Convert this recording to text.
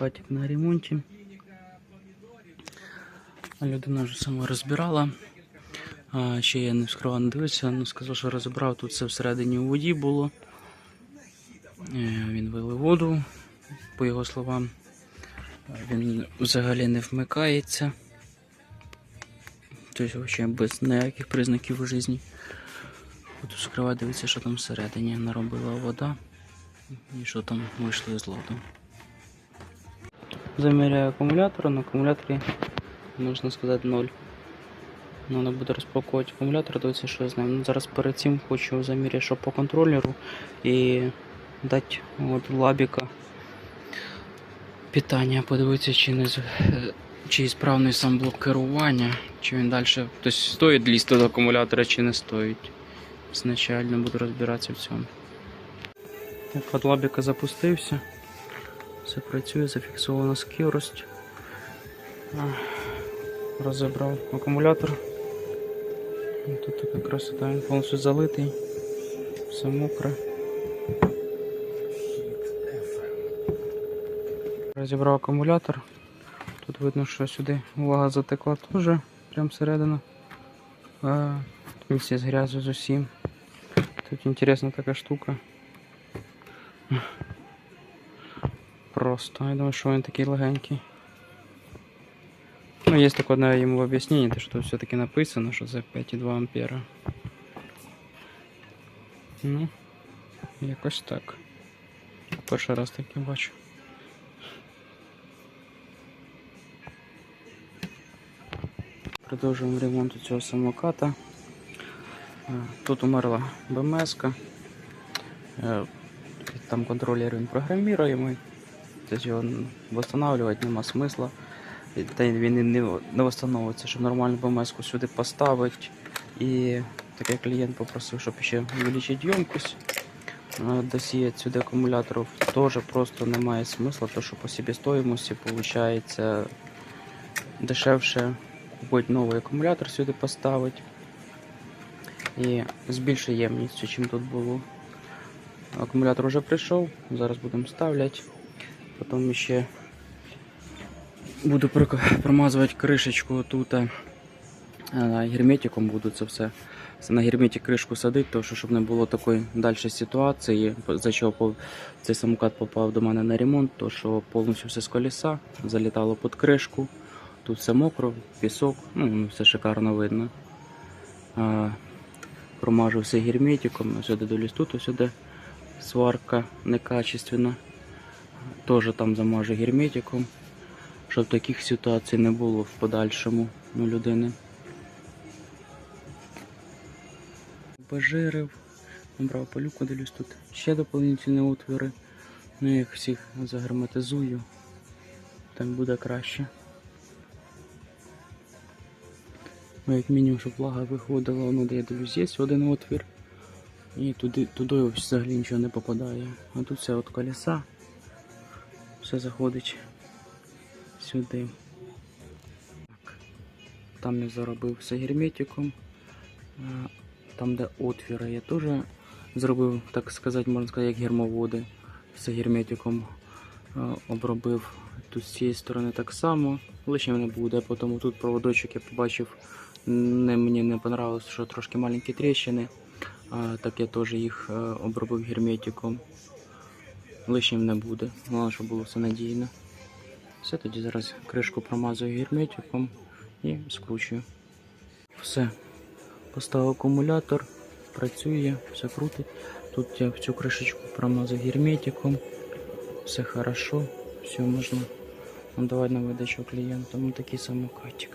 самокатик на ремонті. Людина вже сама розбирала. А, ще я не вскривав, не дивився, але сказав, що розібрав. Тут все всередині у воді було. Е, Він вилив воду, по його словам. Він взагалі не вмикається. Тобто взагалі без ніяких признаків у житті. Буду скривати, дивитися, що там всередині наробила вода і що там вийшло із ладу. Заміряю акумулятор, на акумуляторі можна сказати 0. Надо буде розпакувати акумулятор, дивитися, що я. Ну, зараз перед цим хочу заміряти, що по контролеру і дати от лабіка питання, подивитися, чи не чи справний сам блок керування, чи він далі тобто, стоїть лізти до акумулятора, чи не стоїть. Значально буду розбиратися в цьому. Так, от лабіка запустився. Все працює, зафіксована скорость. Розібрав акумулятор. Тут така красота, він повністю залитий, все мокре. Розібрав акумулятор. Тут видно, що сюди влага затекла теж, прямо всередину. А, Місце з грязю з усім. Тут інтересна така штука. Просто. Я думаю, що він такий легенький. Ну, есть такое одно ему объяснение, то что все-таки написано, что за 5,2 ампера. Ну, якось так. Перший раз таке бачу. Продовжуємо ремонт цього самоката. Тут умерла БМС. -ка. Е, Там контролер він програміруємий. Тобто його встановлювати нема смисла. Та він не, не встановиться, щоб нормальну БМС сюди поставити. І таке клієнт попросив, щоб ще увеличити ємкость. Е, Досіяти сюди акумуляторів теж просто немає смисла, тому що по себестоїмості виходить дешевше купити новий акумулятор сюди поставити. І з більшою ємністю, чим тут було. Акумулятор вже прийшов, зараз будемо ставляти. Потім ще буду промазувати кришечку тут. е, Герметиком буду це все. Це на герметик кришку садити, тому що щоб не було такої далі ситуації, за чого цей самокат попав до мене на ремонт, то що повністю все з колеса залітало під кришку. Тут все мокро, пісок, ну все шикарно видно. А, промажу все герметиком, сюди дивлюсь тут, сюди сварка некачественна. Теж там замажу герметиком, щоб таких ситуацій не було в подальшому у людини. Пожирив, набрав пилюку, дивлюсь тут ще доповнительні отвори. Ну я їх всіх загерметизую. Так буде краще. Ну, як мінімум, щоб влага виходила, ну де я дивлюсь, є один отвір. І туди, туди взагалі нічого не попадає. А тут все от колеса. Все заходить сюди. Так. Там я заробив все герметиком. Там, де отвіри, я теж зробив, так сказати, можна сказати, як гермоводи. Все герметиком обробив. Тут з цієї сторони так само. Лише не буде, тому тут проводочок я побачив. Не, мені не понравилось, що трошки маленькі тріщини. Так я теж їх е, обробив герметиком. Лишнім не буде. Головне, щоб було все надійно. Все, тоді зараз кришку промазую герметиком і скручую. Все. Поставив акумулятор, працює, все крутить. Тут я в цю кришечку промазав герметиком. Все хорошо, все можна надавати на видачу клієнтам. Такий самокатик.